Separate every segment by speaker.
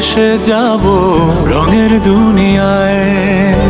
Speaker 1: মিশে যাব রঙের দুনিয়ায়।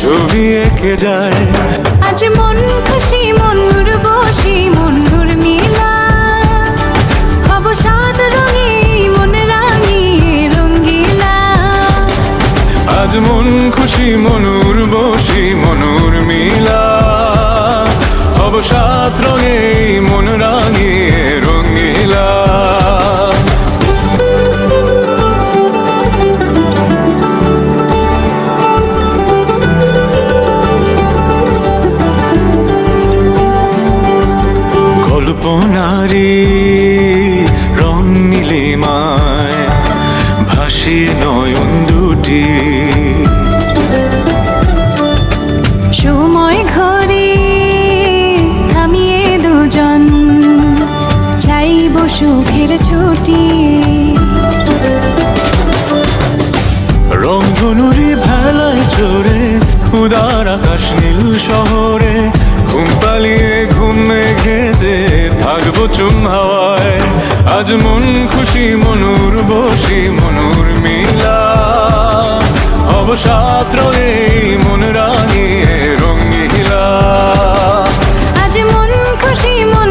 Speaker 1: ছবি এঁকে যায়।
Speaker 2: আজ মন খুশি
Speaker 1: কেঁদে থাকব চুম হাওয়ায়। আজ মন খুশি, মনুর বসি, মনুর মিলা। অবসাদ রয়ে মন রাঙিয়ে রঙিলা।
Speaker 2: আজ মন খুশি মন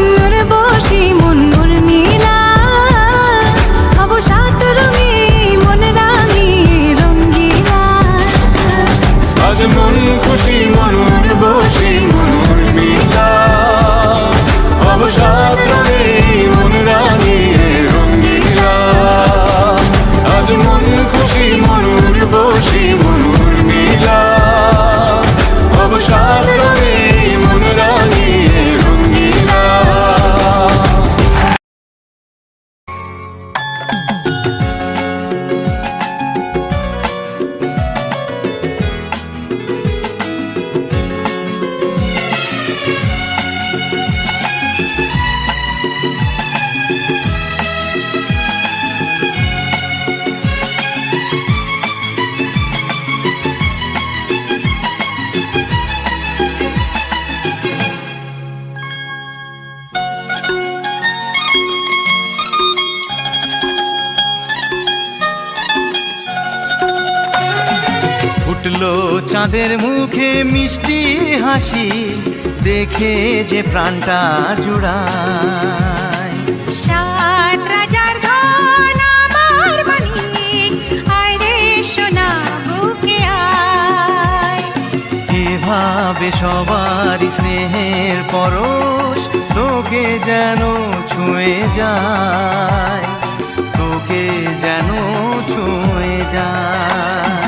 Speaker 3: চাঁদের মুখে মিষ্টি হাসি দেখে যে প্রাণটা জুড়ায়।
Speaker 2: সাত রাজার ধন আমার মানিক আয় সোনা বুকে আয়।
Speaker 3: এভাবে সবার স্নেহের পরশ তোকে যেন ছুঁয়ে যায় তোকে যেন ছুঁয়ে যায়।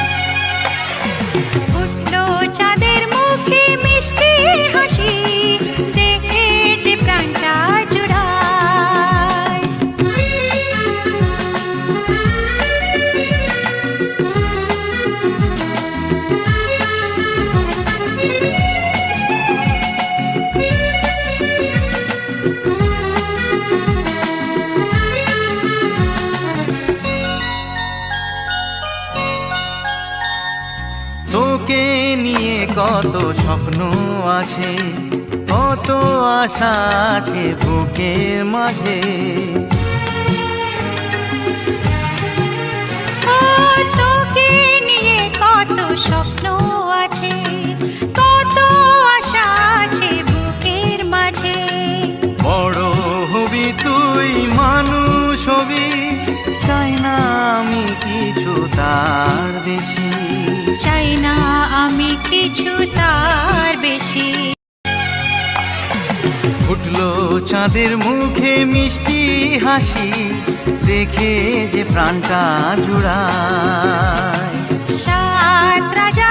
Speaker 3: কত স্বপ্ন আছে কত আশা আছে বুকের মাঝে। কিছু তার বেশি। ফুটলো চাঁদের মুখে মিষ্টি হাসি দেখে যে প্রাণটা জুড়ায়।
Speaker 2: সাত রাজার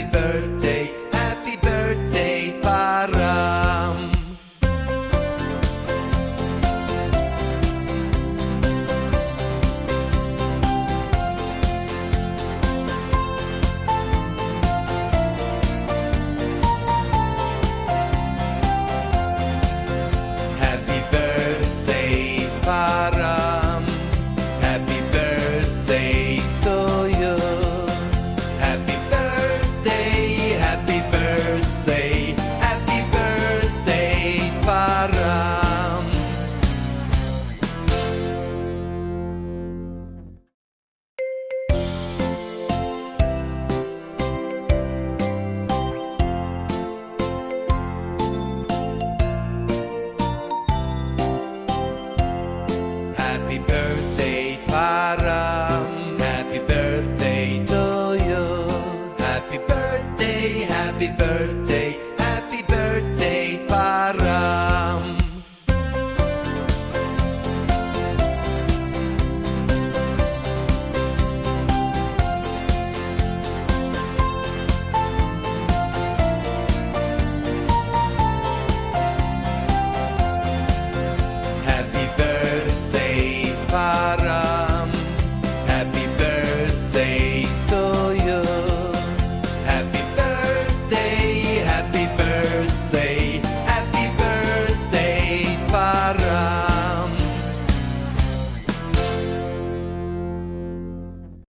Speaker 4: happy birthday, happy birthday.